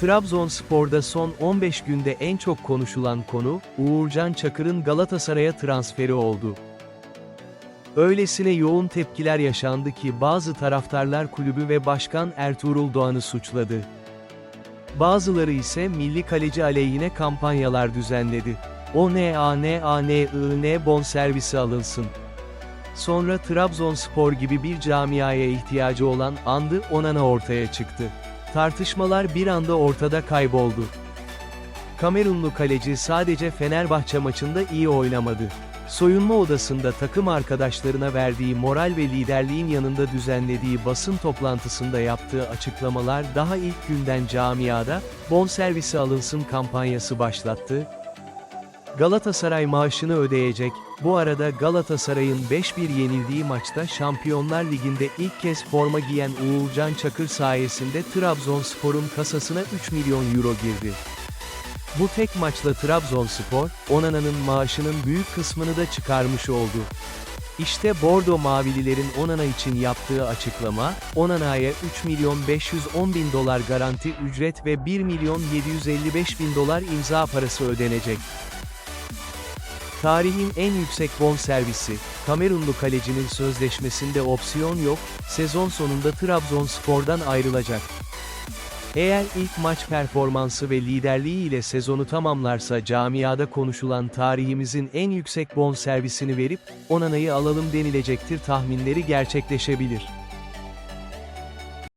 Trabzonspor'da son 15 günde en çok konuşulan konu, Uğurcan Çakır'ın Galatasaray'a transferi oldu. Öylesine yoğun tepkiler yaşandı ki bazı taraftarlar kulübü ve başkan Ertuğrul Doğan'ı suçladı. Bazıları ise milli kaleci aleyhine kampanyalar düzenledi. O ne a ne a ne I ne bonservisi alınsın. Sonra Trabzonspor gibi bir camiaya ihtiyacı olan Andı Onana ortaya çıktı. Tartışmalar bir anda ortada kayboldu. Kamerunlu kaleci sadece Fenerbahçe maçında iyi oynamadı. Soyunma odasında takım arkadaşlarına verdiği moral ve liderliğin yanında düzenlediği basın toplantısında yaptığı açıklamalar daha ilk günden camiada, bonservisi alınsın kampanyası başlattı. Galatasaray maaşını ödeyecek, bu arada Galatasaray'ın 5-1 yenildiği maçta Şampiyonlar Ligi'nde ilk kez forma giyen Uğurcan Çakır sayesinde Trabzonspor'un kasasına 3 milyon euro girdi. Bu tek maçla Trabzonspor, Onana'nın maaşının büyük kısmını da çıkarmış oldu. İşte Bordo Mavililerin Onana için yaptığı açıklama, Onana'ya 3 milyon 510 bin dolar garanti ücret ve 1 milyon 755 bin dolar imza parası ödenecek. Tarihin en yüksek bonservisi, Kamerunlu kalecinin sözleşmesinde opsiyon yok, sezon sonunda Trabzonspor'dan ayrılacak. Eğer ilk maç performansı ve liderliği ile sezonu tamamlarsa camiada konuşulan tarihimizin en yüksek bonservisini verip, Onana'yı alalım denilecektir tahminleri gerçekleşebilir.